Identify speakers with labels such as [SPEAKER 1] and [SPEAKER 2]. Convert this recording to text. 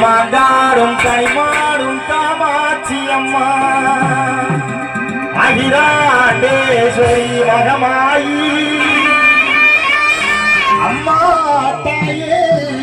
[SPEAKER 1] மாங்காடும் கைமாடும் காமாட்சி அம்மா. அகிலாண்டேஸ்வரி மகமாயி. அம்மா தாயே.